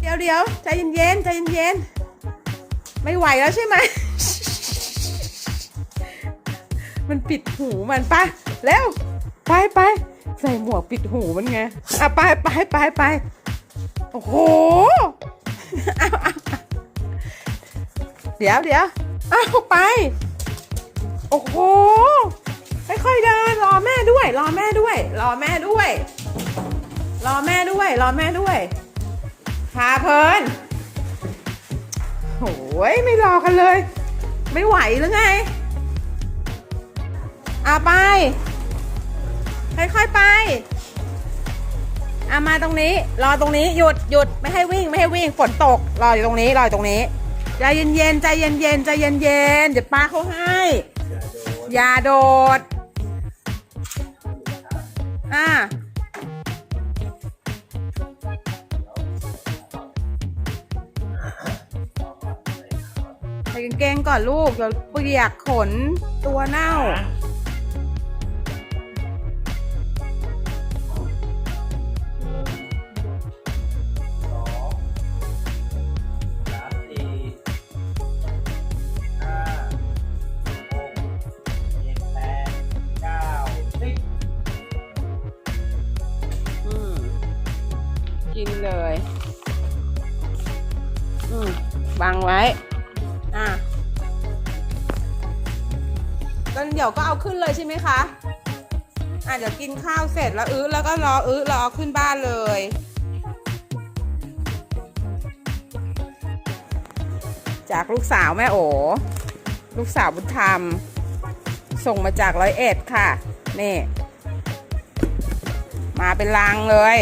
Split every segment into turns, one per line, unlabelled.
เดี๋ยวเดี๋ยวใจเย็นๆใจเย็นๆไม่ไหวแล้วใช่ไหม มันปิดหูมันไปเร็วไปไปใส่หมวกปิดหูมันไงอะไปไปไปไปโอ้โหเดี๋ยวเดี๋ยวเอาไป โอ้โหค่อยๆเดินรอแม่ด้วย รอแม่ด้วย รอแม่ด้วย รอแม่ด้วย รอแม่ด้วยาเพลินโอ้ยไม่รอกันเลย ไม่ไหวหรือไงอาไป ค่อยๆไปอามาตรงนี้ รอตรงนี้หยุดหยุดไม่ให้วิ่งไม่ให้วิ่งฝนตก รออยู่ตรงนี้รออยู่ตรงนี้ใจเย็นๆใจเย็นๆใจเย็นๆเดี๋ยวป้าเขาให้ อย่าโดด อ่า ใส่กางเกงก่อนลูก เดี๋ยวเปียกขนตัวเน่า
สองสามสี่ห้าหกเจ็ดแปดเก้าสิบ
อืมกินเลย อืมบังไว้ อะก็เดี๋ยวก็เอาขึ้นเลยใช่ไหมคะอะเดี๋ยวกินข้าวเสร็จแล้วอื้อแล้วก็รออื้อรอขึ้นบ้านเลยจากลูกสาวแม่โอ ลูกสาวบุญธรรม ส่งมาจากร้อยเอ็ดค่ะ นี่ มาเป็นลังเลย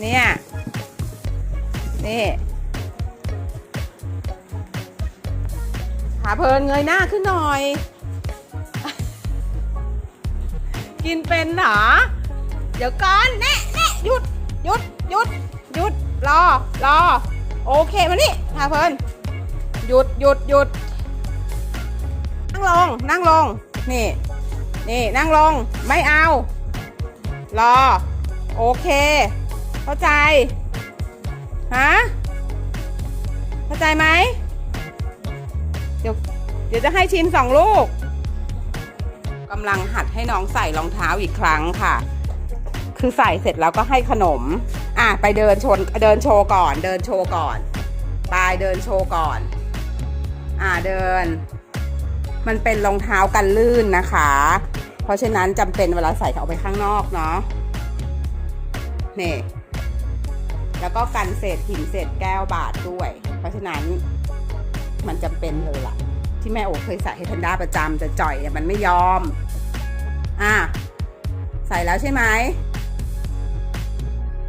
เนี่ย นี่ หาเพลินเงยหน้าขึ้นหน่อย กินเป็นเหรอ เดี๋ยวก่อนแน่แน่หยุดหยุดหยุดหยุดรอรอโอเคมานี่หาเพลินหยุดหยุดหยุดนั่งลงนั่งลงนี่นี่นั่งลงไม่เอา รอ โอเค เข้าใจฮะเข้าใจไหม ดี๋ยวเดี๋ยวจะให้ชิมสองลูกกำลังหัดให้น้องใส่รองเท้าอีกครั้งค่ะ คือใส่เสร็จแล้วก็ให้ขนม อะไปเดินชนเดินโชว์ก่อน เดินโชว์ก่อนไปเดินโชว์ก่อน อะเดิน มันเป็นรองเท้ากันลื่นนะคะ เพราะฉะนั้นจำเป็นเวลาใส่ออกไปข้างนอกเนาะนี่แล้วก็กันเศษหินเศษแก้วบาดด้วย เพราะฉะนั้น มันจำเป็นเลยล่ะ ที่แม่โอเคยใส่ให้แพนด้าประจำแต่จ่อยมันไม่ยอม อะใส่แล้วใช่ไหม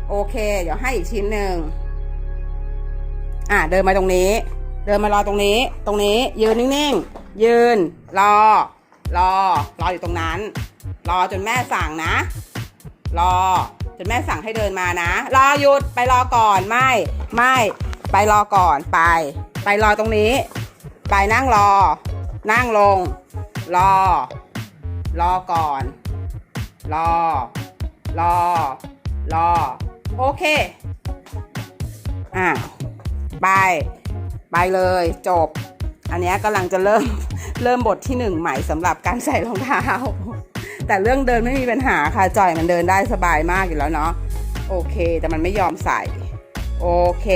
โอเค เดี๋ยวให้อีกชิ้นหนึ่งอะเดินมาตรงนี้ เดินมารอตรงนี้ ตรงนี้ ยืนนิ่งๆ ยืน รอ รอ รออยู่ตรงนั้น รอจนแม่สั่งนะ รอ จนแม่สั่งให้เดินมานะ รอหยุดไปรอก่อน ไม่ ไม่ ไปรอก่อน ไป ไปรอตรงนี้ ไปนั่งรอ นั่งลง รอ รอก่อน รอ รอ รอ โอเค อะไป ไปเลย จบ อันนี้กำลังจะเริ่ม เริ่มบทที่หนึ่งใหม่สำหรับการใส่รองเท้า แต่เรื่องเดินไม่มีปัญหาค่ะจอยมันเดินได้สบายมากอยู่แล้วเนาะ โอเค แต่มันไม่ยอมใส่ โอเค